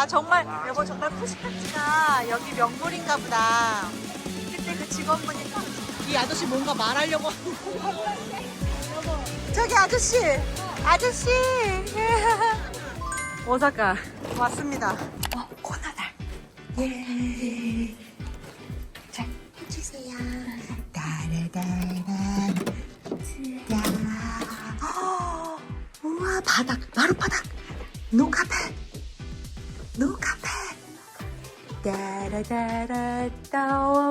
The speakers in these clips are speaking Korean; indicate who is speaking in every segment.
Speaker 1: 아 정말 여보 정말 푸시카츠가 여기 명물인가 보다. 그때 그 직원분이 이 아저씨 뭔가 말하려고. 저기 아저씨, 아저씨. 오사카 왔습니다. 어 코나달. 예. 자 해주세요. 따라따란. 야. 어, 우와 바닥 바로 바닥. 노카페. 노카페. 따라따라따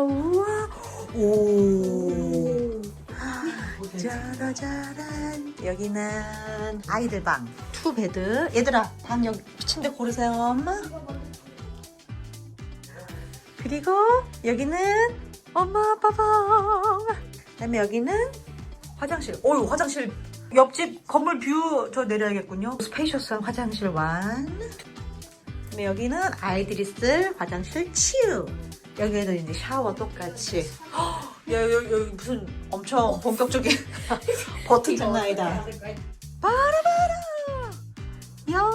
Speaker 1: 우와. 오. 짜라짜란. 여기는 아이들 방. 투베드. 얘들아 방 여기 미친데 고르세요 엄마. 그리고 여기는 엄마 아빠 방. 그다음에 여기는 화장실. 오 화장실 옆집 건물 뷰 저 내려야겠군요. 스페이셔스한 화장실 완 그다음에 여기는 아이들이 쓸 화장실 치유. 여기에도 이제 샤워 똑같이. 헉, 야, 여기, 여기 무슨 엄청 본격적인 버튼 장난 아니다 바라바라 야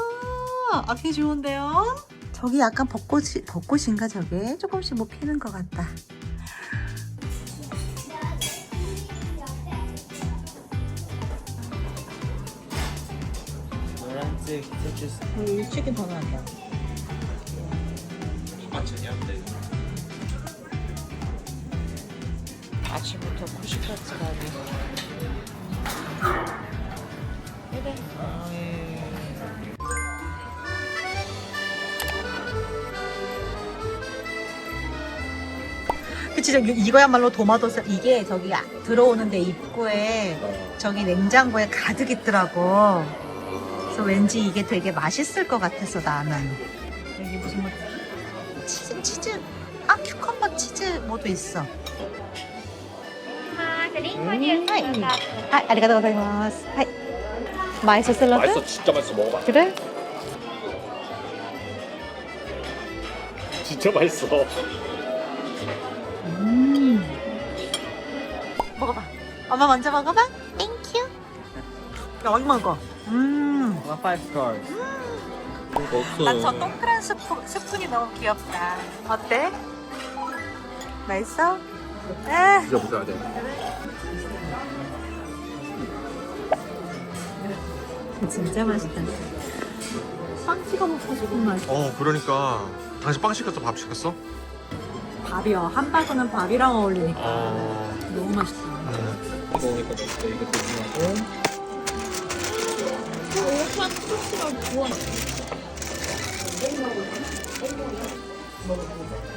Speaker 1: 아기 좋은데요? 저기 약간 벚꽃이 벚꽃인가 저게? 조금씩 뭐 피는 것 같다.
Speaker 2: 노란색 해주세요.
Speaker 1: 이 치킨 더 나온다 쿠시카츠 가게 그래 그치 저 이거야말로 도마도스 이게 저기 아- 들어오는데 입구에 저기 냉장고에 가득 있더라고. 그래서 왠지 이게 되게 맛있을 것 같아서 나는. 여기 무슨 뭐 치즈 치즈. 아 큐컴버 치즈 뭐도 있어
Speaker 3: グリーンオニオン
Speaker 1: はい
Speaker 3: とか
Speaker 1: 아, 아리가또 고자이마스. 하이. 맛있어 샐러드?
Speaker 2: 맛있어, 진짜 맛있어. 먹어봐.
Speaker 1: 그래?
Speaker 2: 진짜 맛있어.
Speaker 1: 음. 먹어봐. 엄마 먼저 먹어봐. 땡큐. 야, 어디 먹어? 음.
Speaker 2: 나 5 stars. 없어.
Speaker 1: 난 저 동그란 스푼, 스푼이 너무 귀엽다. 어때? 맛있어? 에.
Speaker 2: 진짜 먹어야 돼.
Speaker 1: 진짜 맛있다. 빵 찍어 먹어가지고 맛있어.
Speaker 4: 어 그러니까 당신 빵 시켰어 밥 시켰어?
Speaker 1: 밥이요. 함바그는 밥이랑 어울리니까
Speaker 4: 어...
Speaker 1: 너무
Speaker 2: 오니까 진짜 이거 조심하고.
Speaker 1: 베이크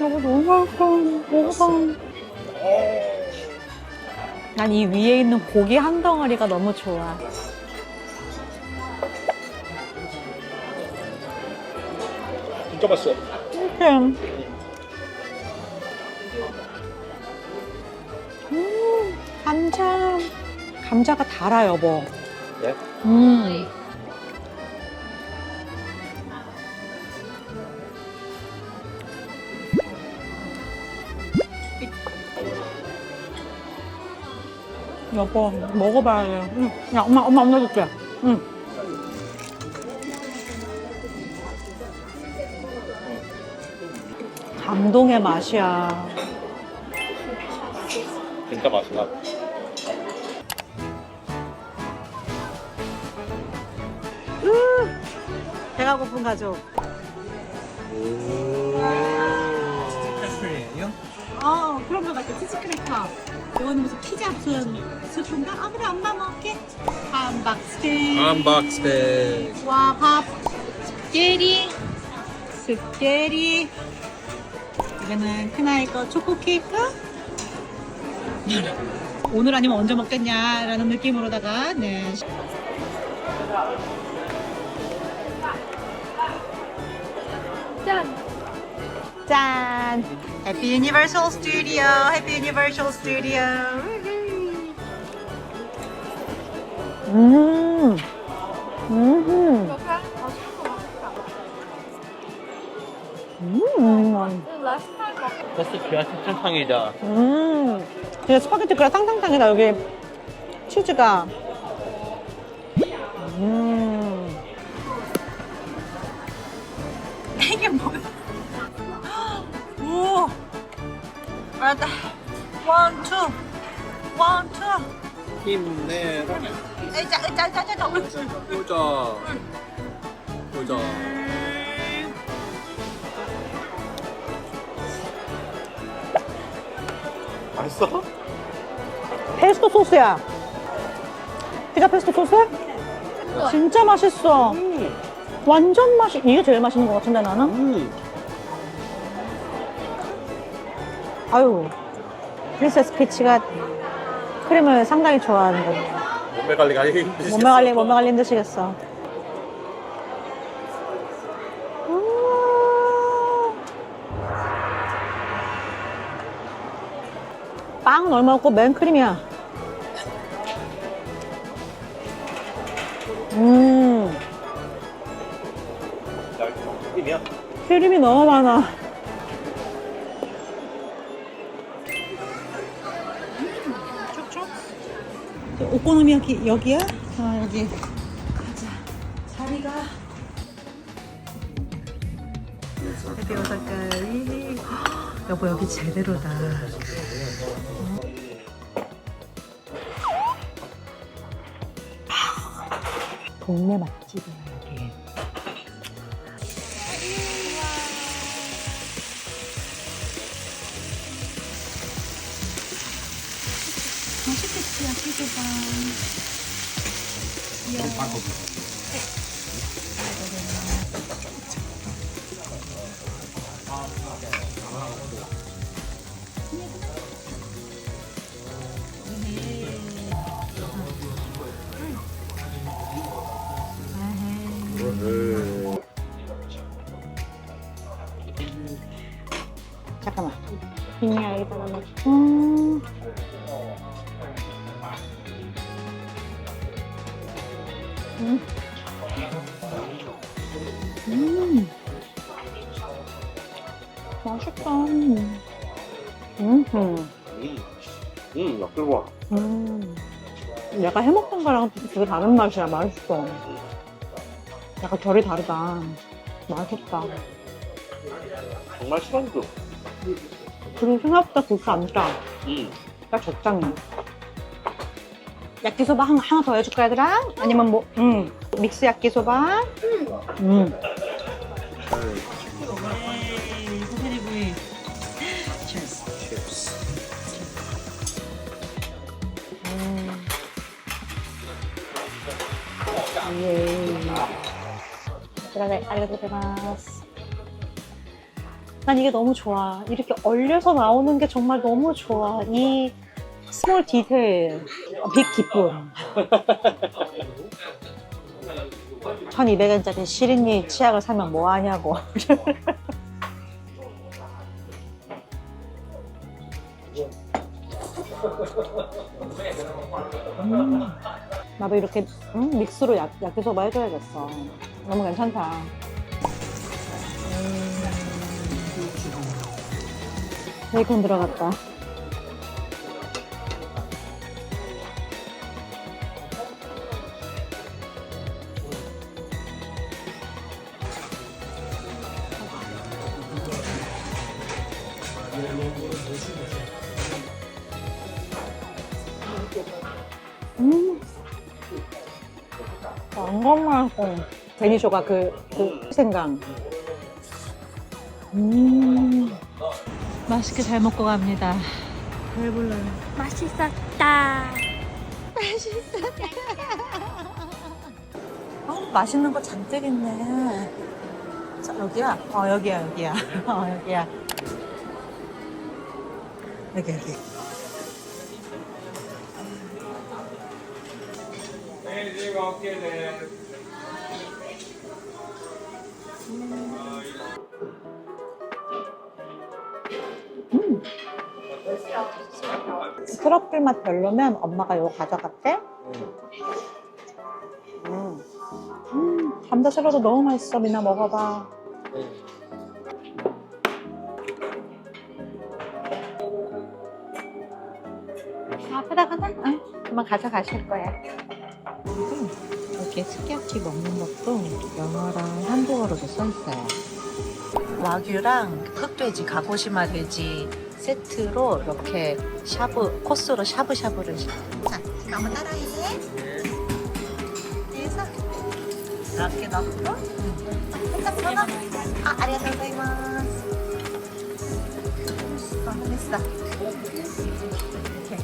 Speaker 1: 여보 너무 맛있어. 먹어봐. 난 이 위에 있는 고기 한 덩어리가 너무 좋아.
Speaker 2: 진짜 맛있어.
Speaker 1: 감자가 달아, 여보.
Speaker 2: 네?
Speaker 1: 음. 여보, 먹어봐야 돼. 응. 야, 엄마, 엄마, 엄마 줄게. 응. 감동의 맛이야.
Speaker 2: 진짜 맛있나?
Speaker 1: 가 가족.
Speaker 2: 캐스퍼링이요?
Speaker 1: 어, 그런 거 같아. 치즈크래커. 이거는 무슨 피자 무슨 스프인가? 아, 그래, 엄마 먹게. 함박 스테이크.
Speaker 4: 함박스테
Speaker 1: 와, 밥. 스케리. 스케리. 이거는 큰아이 거 초코 케이크. 오늘 아니면 언제 먹겠냐라는 느낌으로다가, 네.
Speaker 3: 짠!
Speaker 1: 짠! Happy Universal Studio! Happy Universal Studio! 음, 음, 음,
Speaker 2: 패스트리아 특전탕이다.
Speaker 1: 음. 진짜 스파게티가 탕탕탕이다, 여기. 치즈가. 음. 알았다. 원, 투. 원, 투.
Speaker 2: 힘내라.
Speaker 1: 으짜, 으짜, 으짜, 으짜.
Speaker 2: 보자. 보자. 맛있어?
Speaker 1: 페스토 소스야. 피자 페스토 소스? 진짜 맛있어.
Speaker 2: 음.
Speaker 1: 완전 맛이, 이게 제일 맛있는 것 같은데, 나는?
Speaker 2: 음.
Speaker 1: 아유. 프린세스 피치가 크림을 상당히 좋아하는 거.
Speaker 2: 몸매 관리가 힘드시겠어.
Speaker 1: 몸매 관리, 몸매 관리 힘드시겠어. 음. 빵 얼마 없고 맨 크림이야. 음. 크림이 너무 많아. 오코노미야키 여기야? 아 여기. 가자. 자리가 여기 오사카이 여보 여기 제대로다. 동네 맛집이야 잠깐만. 그냥 여기다가 넣어 음. 음. 음. 맛있다. 음. 음.
Speaker 2: 음. 음, 역들고
Speaker 1: 음. 해먹던 거랑 되게 다른 맛이야. 맛있어. 약간 결이 다르다. 맛있다.
Speaker 2: 정말 시간도.
Speaker 1: 그리고 생각보다 안 짜.
Speaker 2: 음.
Speaker 1: 딱 적당해. 야끼소바 하나, 하나 더 해줄까, 얘들아? 아니면 뭐, 음, 믹스 야끼소바? 음. 소세지구이. 음. 예. 그러네, 알려드리마스. 난 이게 너무 좋아. 이렇게 얼려서 나오는 게 정말 너무 좋아. 이 스몰 디테일, 어, 빅 기쁨. 1200원짜리 시린이 치약을 사면 뭐 하냐고. 음, 나도 이렇게 음, 믹스로 야, 야끼소바 해줘야겠어. 너무 괜찮다. 베이컨 들어갔다. 음. 완전 맛있어. 데니쇼가 그, 그 생강. 음. 맛있게 잘 먹고 갑니다. 배불러요.
Speaker 3: 맛있었다.
Speaker 1: 어, 맛있는 거 잔뜩 있네. 자, 여기야? 어, 여기야, 여기야. 어, 여기야. 이렇게 이렇게 음. 트러플 맛 별로면 엄마가 이거 가져갈게 음. 감자 샐러드 너무 맛있어 미나 먹어봐 네. 가다. 응, 그만 가져가실 거야. 이렇게 스키야키 먹는 것도 영어랑 한국어로도 써 있어요. 와규랑 흑돼지, 가고시마 돼지 세트로 이렇게 샤브 코스로 샤브샤브를 시- 자, 너무 따라해. 그래서 이렇게 넣고 살짝 썰어. 아, 아리가또 고자이마스. 어, 됐어. 이렇게.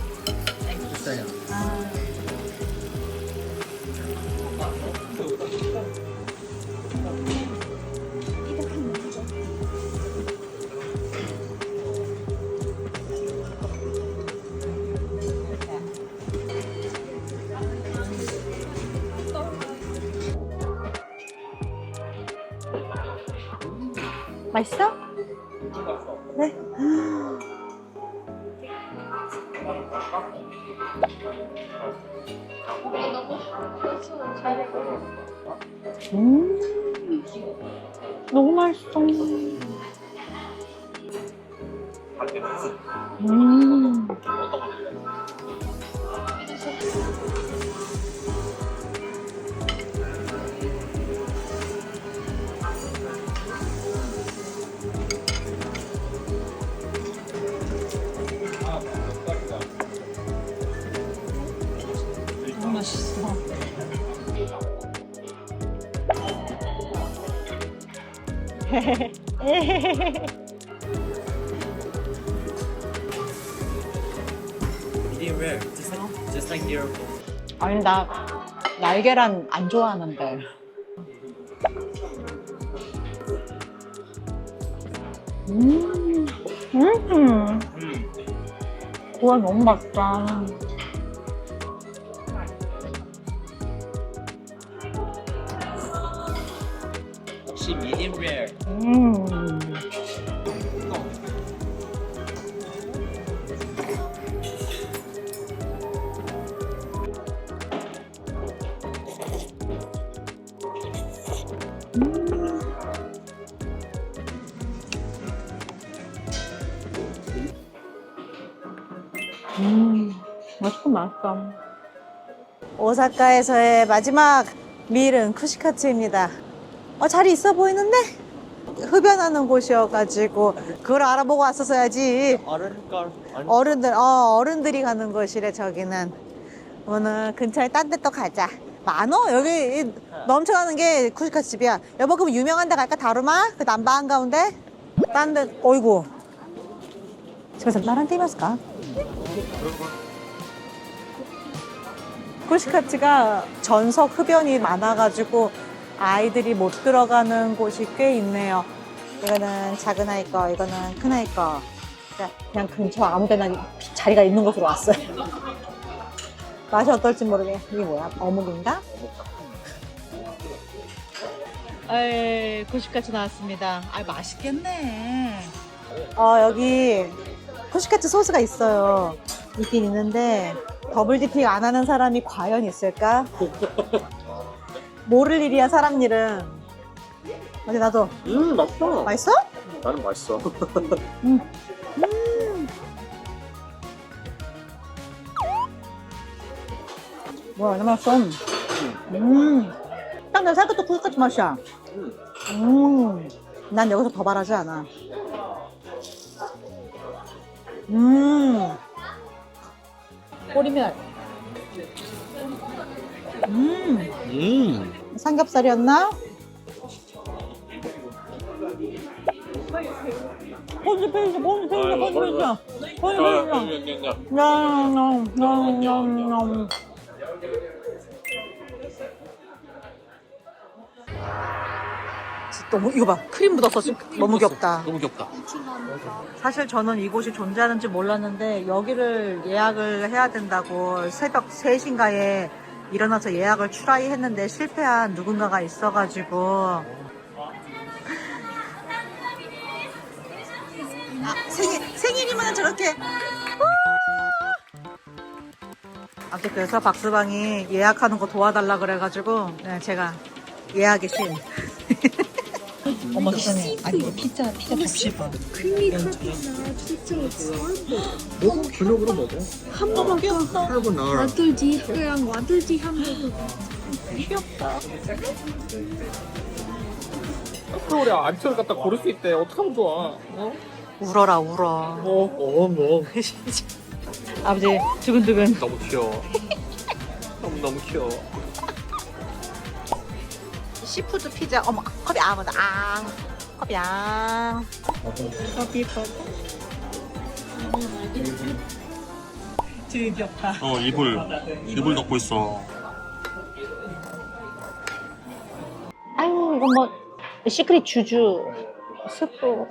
Speaker 1: 맛있어? 맛있어.
Speaker 4: Medium rare. Just like, just like your
Speaker 1: 아니 나 날계란 안 좋아하는데. 음, 음, 그거 너무 맛있다. 음, 맛있고 맛있다. 오사카에서의 마지막 밀은 쿠시카츠입니다. 어, 자리 있어 보이는데? 흡연하는 곳이어가지고 그걸 알아보고 왔었어야지.
Speaker 4: 어른 걸.
Speaker 1: 어른들, 어, 어른들이 가는 곳이래, 저기는. 오늘 근처에 딴 데 또 가자. 많어? 여기 이 넘쳐가는 게 쿠시카 집이야. 여보, 그럼 유명한 데 갈까? 다루마? 그 남바 한가운데? 딴 데, 어이구. 집에서 나랑 띠마스까? 쿠시카츠가 전석 흡연이 많아가지고 아이들이 못 들어가는 곳이 꽤 있네요. 이거는 작은 아이 거, 이거는 큰 아이 거. 자, 그냥 근처 아무 데나 자리가 있는 곳으로 왔어요. 맛이 어떨지 모르게. 이게 뭐야? 어묵인가? 에이, 쿠시카츠 나왔습니다. 아, 맛있겠네. 어, 여기 쿠시카츠 소스가 있어요. 있긴 있는데, 더블 디핑 안 하는 사람이 과연 있을까? 모를 일이야, 사람 일은. 어디 나도.
Speaker 2: 음, 맛있어.
Speaker 1: 맛있어?
Speaker 2: 나는 맛있어.
Speaker 1: 뭐야, 얼마나 맛있어. 음. 딱 내가 생각했던 쿠시카츠 맛이야. 음. 난 여기서 더 바라지 않아. 음. 꼬리멸. 음.
Speaker 2: 음.
Speaker 1: 삼겹살이었나? 폰즈 페이지, 폰즈 페이지, 폰즈 페이지. 폰즈 페이지. 냠냠냠냠냠 너무 이거 봐. 크림 묻었어. 지금 너무 귀엽다.
Speaker 4: 너무 귀엽다.
Speaker 1: 사실 저는 이곳이 존재하는지 몰랐는데 여기를 예약을 해야 된다고 새벽 3시인가에 일어나서 예약을 추라이 했는데 실패한 누군가가 있어가지고. 아, 생일, 생일이면 저렇게. 아무튼 그래서 박스방이 예약하는 거 도와달라 그래가지고 네, 제가 예약이 신. 어머 세상에 아니 피자 피자 잡식권
Speaker 2: 뭐 저녁으로 먹어.
Speaker 3: 햄버거 귀엽다.
Speaker 2: 하고 나.
Speaker 3: 와들지 그냥 와들지 햄버거.
Speaker 2: 또 우리 안철 갖다 고를 수 있대. 어떡하면 좋아. 어?
Speaker 1: 울어라 울어
Speaker 2: 어, 어, 뭐.
Speaker 1: 아버지 두근두근
Speaker 2: 너무 귀여워. 너무 너무 귀여워.
Speaker 1: 시푸드 피자 어머 컵이 아무도 앙. 컵이 앙. 컵이 컵 되게 귀엽다
Speaker 4: 어 이불. 이불 덮고 있어.
Speaker 1: 아유 이거 뭐 시크릿 주주. 스프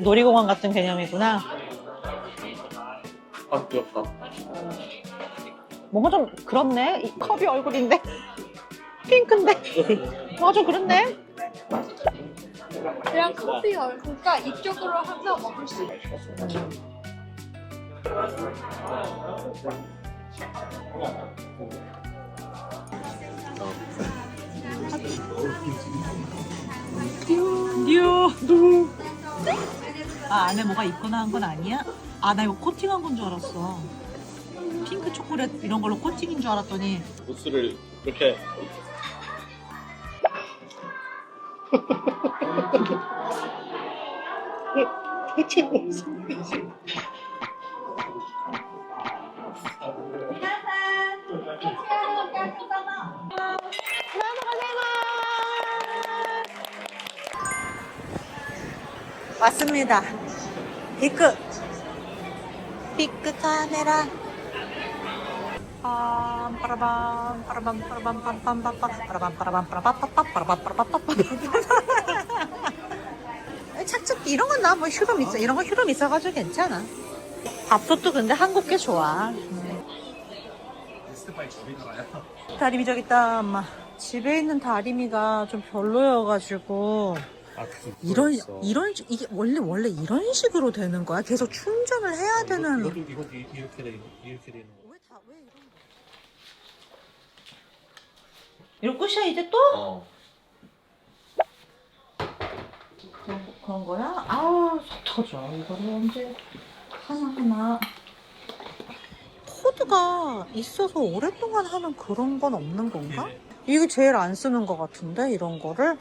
Speaker 1: 놀이공원 같은 개념이구나
Speaker 2: 아, 귀엽다.
Speaker 1: 뭔가 좀 그렇네 이 컵이 얼굴인데 핑크인데 뭔가 좀 그렇네
Speaker 3: 그냥 커피 얼굴까 이쪽으로 항상 먹을 수 있어.
Speaker 1: 뉴. 아 안에 뭐가 있거나 한 건 아니야? 아 나 이거 코팅한 건 줄 알았어. 핑크 초콜릿 이런 걸로 코팅인 줄 알았더니
Speaker 2: 무스를 이렇게.
Speaker 1: 왔습니다. 비크. 비크 카메라. 빰 빠라밤 빠라밤 빠라밤 빰빰빰빰 빠라밤 빠라밤 빠라밤 빠밤 빠라밤 빠라밤 빠밤 착즙기 이런 건 나 뭐 휴름 있어. 이런 거 휴름 있어가지고 괜찮아. 밥솥도 근데 한국 게 좋아. 다리미 저기 있다 엄마. 집에 있는 다리미가 좀 별로여가지고 이런. 이런 식- 이게 원래 원래 이런 식으로 되는 거야 계속 충전을 해야 되는
Speaker 2: 이것도 이것도 이렇게 돼 이렇게 되는 거.
Speaker 1: 왜 다 왜 이런 거 이거 끝이야 이제 또?
Speaker 2: 어.
Speaker 1: 그런, 거- 그런 거야? 아우 속 터져 이거를 언제 하나하나 코드가 있어서 오랫동안 하는 그런 건 없는 건가? 이게 제일 안 쓰는 것 같은데 이런 거를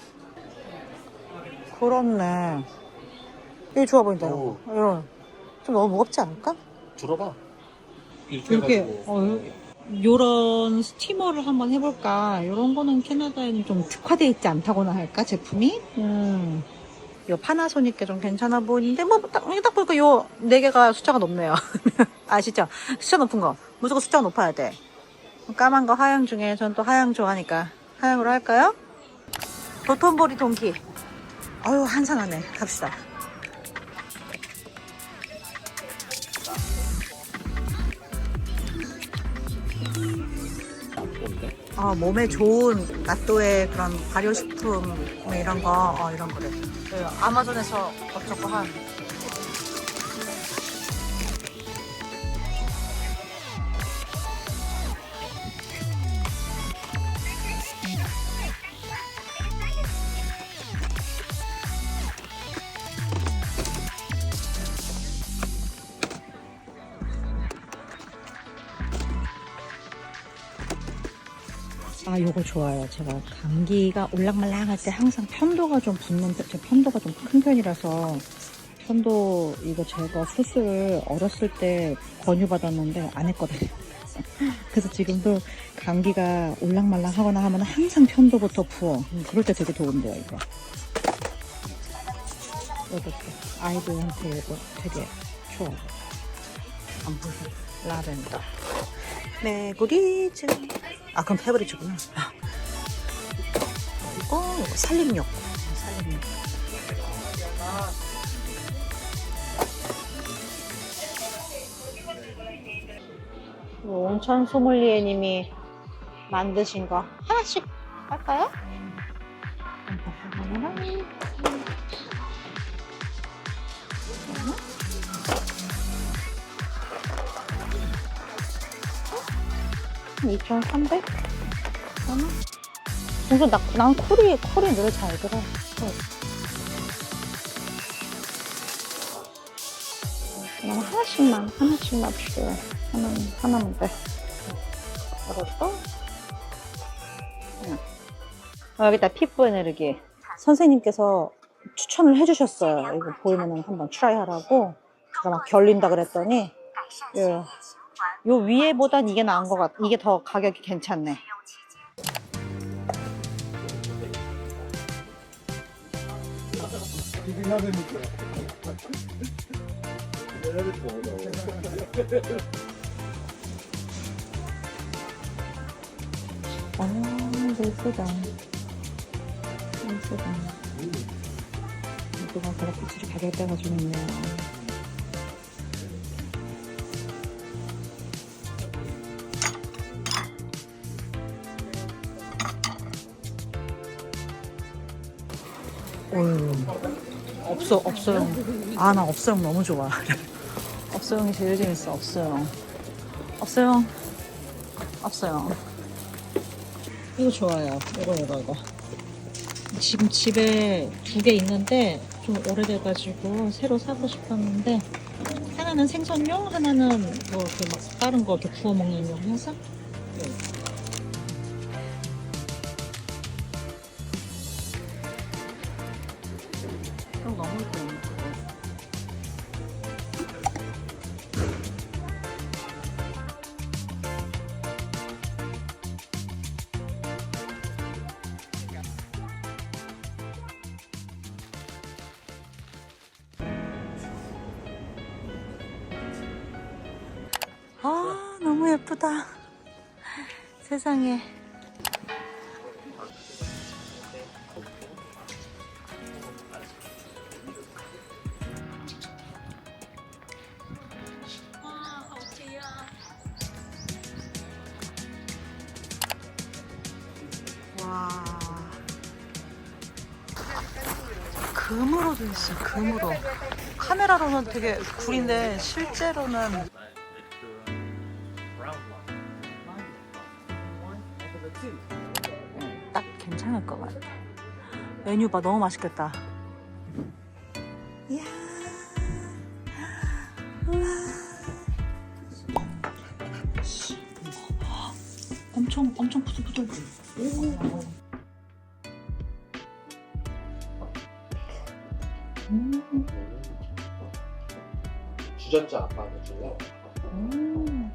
Speaker 1: 그렇네 이거 좋아 보인다
Speaker 2: 오.
Speaker 1: 이런 좀 너무 무겁지 않을까?
Speaker 2: 들어봐. 이렇게
Speaker 1: 이렇게
Speaker 2: 해가지고.
Speaker 1: 어, 요런 스티머를 한번 해볼까? 요런 거는 캐나다에는 좀 특화되어 있지 않다고나 할까? 제품이? 음. 요 파나소닉 게 좀 괜찮아 보이는데, 뭐, 딱, 딱 보니까 요 네 개가 숫자가 높네요. 아시죠? 숫자 높은 거. 무조건 숫자가 높아야 돼. 까만 거 하양 중에 전 또 하양 좋아하니까 하양으로 할까요? 도톤보리 동키. 아유, 한산하네. 갑시다. 어, 몸에 좋은 나또의 그런 발효식품 뭐 이런 거 어, 이런 거를 그 아마존에서 어쩌고 한 요거 좋아요. 제가 감기가 올랑말랑할 때 항상 편도가 좀 붓는, 편- 제 편도가 좀 큰 편이라서 편도 이거 제가 수술 어렸을 때 권유 받았는데 안 했거든요. 그래서 지금도 감기가 올랑말랑 하거나 하면 항상 편도부터 부어. 음, 그럴 때 되게 도움돼요, 이거. 이것도 아이들한테 이거 되게 좋아요. 안 부서. 라벤더. 메구리 즈. 아, 그럼 페브리즈구나. 이거 살림욕. 살림욕. 온천 소믈리에님이 만드신 거 하나씩 할까요? 음. 2,300? 하나? 그래서 나, 난 콜이, 콜이 노래 잘 들어. 콜. 그냥 하나씩만, 하나씩만 필요해. 하나, 하나만 돼. 그냥. 어, 여기다 피부 에너지. 선생님께서 추천을 해주셨어요. 이거 보이면은 한번 트라이 하라고. 제가 막 결린다 그랬더니, 요, 요 위에보단 이게 나은 것 같, 이게 더 가격이 괜찮네. 아, 예쁘다. 예쁘다. 이거가 그렇게 질이 가격대가 좀 있네요. 어휴, 없어, 없어요. 아, 나 없어요. 너무 좋아. 없어요이 제일 재밌어. 없어요. 없어요. 없어요. 이거 좋아요. 이거, 이거, 이거. 지금 집에 두 개 있는데 좀 오래돼가지고 새로 사고 싶었는데 하나는 생선용, 하나는 뭐 이렇게 막 다른 거 이렇게 구워 먹는 용 해서 네. 금으로 돼 있어, 금으로. 카메라로는 되게 구린데 실제로는 딱 괜찮을 것 같아. 메뉴 봐, 너무 맛있겠다.
Speaker 4: 주전자 아빠 해줄래?
Speaker 1: 음.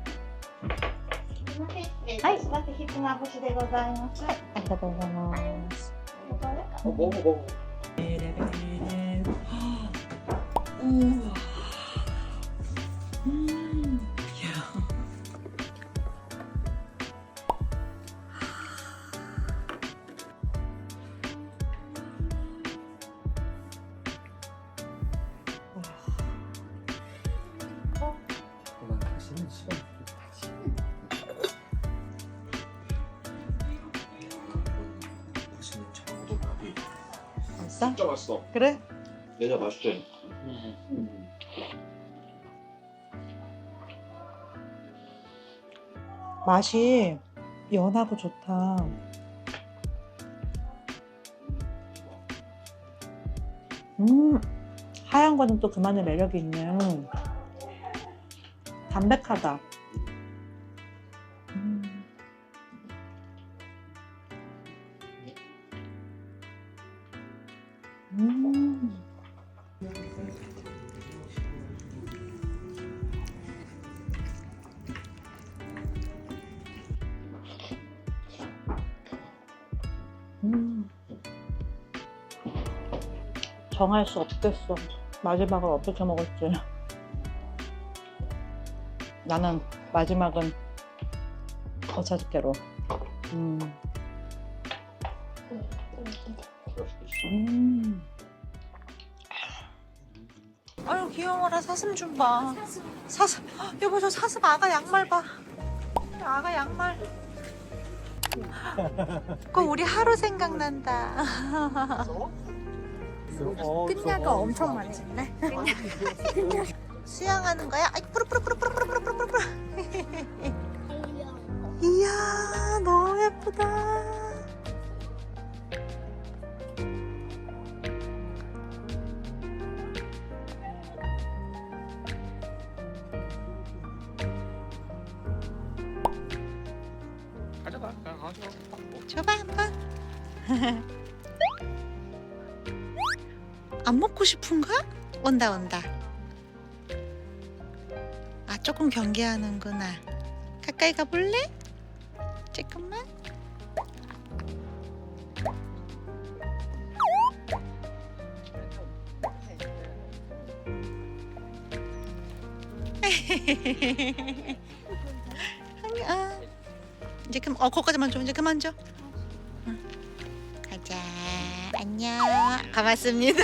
Speaker 5: はい、お待たせひつまぶしでございます。はい、
Speaker 1: ありがとうございます。
Speaker 4: 어, 먹어 먹어.
Speaker 1: 우와.
Speaker 4: 맛있대.
Speaker 1: 맛이 연하고 좋다. 음, 하얀 거는 또 그만의 매력이 있네. 담백하다. 정할 수 없겠어. 마지막을 어떻게 먹을지. 나는 마지막은 어차죽게로. 음. 음. 아유 귀여워라 사슴 좀 봐. 사슴 여보 저 사슴 아가 양말 봐. 아가 양말. 꼭 우리 하루 생각난다.
Speaker 3: 끝냐가. 엄청 많이 있네.
Speaker 1: 수영하는 거야? 아이 뿌르 뿌르 뿌르 뿌르 뿌르 뿌르 뿌르. 이야 너무 예쁘다. 온다 온다. 아 조금 경계하는구나. 가까이 가볼래? 조금만. 아, 이제 그만 어 거기까지만 줘 이제 그만 줘. 응. 가자 안녕 고맙습니다.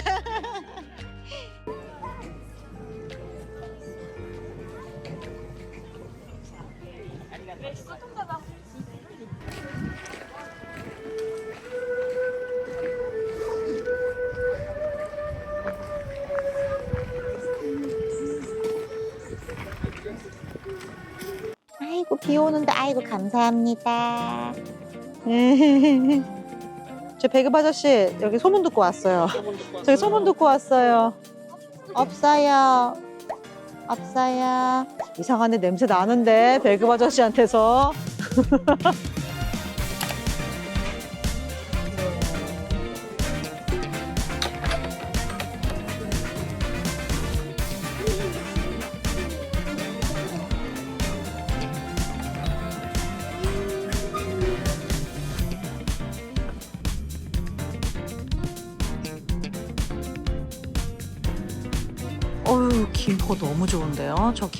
Speaker 1: 감사합니다. 저 배급 아저씨 여기 소문 듣고 왔어요. 저기 소문 듣고 왔어요. 없어요. 없어요. 이상한데 냄새 나는데 배급 아저씨한테서.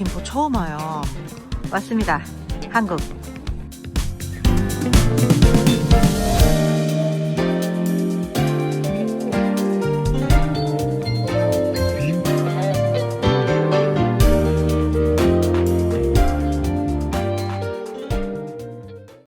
Speaker 1: 김포 처음 와요. 왔습니다. 한국.